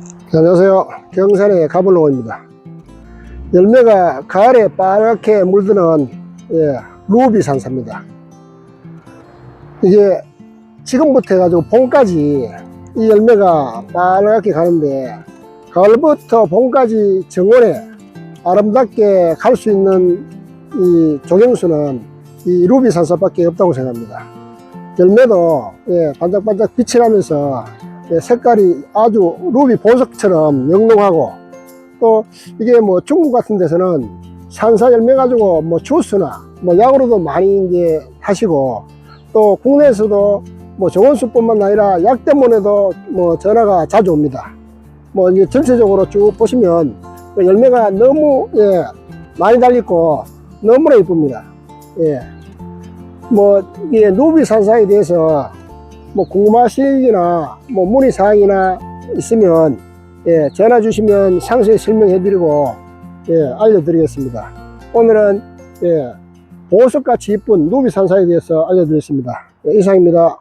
네, 안녕하세요. 경산의 가불농입니다. 열매가 가을에 빨갛게 물드는 예, 루비 산사입니다. 이게 지금부터 해가지고 봄까지 이 열매가 빨갛게 가는데 가을부터 봄까지 정원에 아름답게 갈 수 있는 이 조경수는 이 루비 산사밖에 없다고 생각합니다. 열매도 예, 반짝반짝 빛이 나면서 예, 색깔이 아주 루비 보석처럼 영롱하고 또 이게 뭐 중국 같은 데서는 산사 열매 가지고 뭐 주스나 뭐 약으로도 많이 이제 하시고 또 국내에서도 뭐 정원수뿐만 아니라 약 때문에도 뭐 전화가 자주 옵니다. 뭐 이제 전체적으로 쭉 보시면 그 열매가 너무 예, 많이 달리고 너무나 이쁩니다. 예. 뭐, 이게 누비 산사에 대해서 뭐 궁금하시거나 뭐 문의 사항이나 있으면 예, 전화 주시면 상세히 설명해 드리고 예, 알려드리겠습니다. 오늘은 예, 보석같이 이쁜 누비 산사에 대해서 알려드렸습니다. 예, 이상입니다.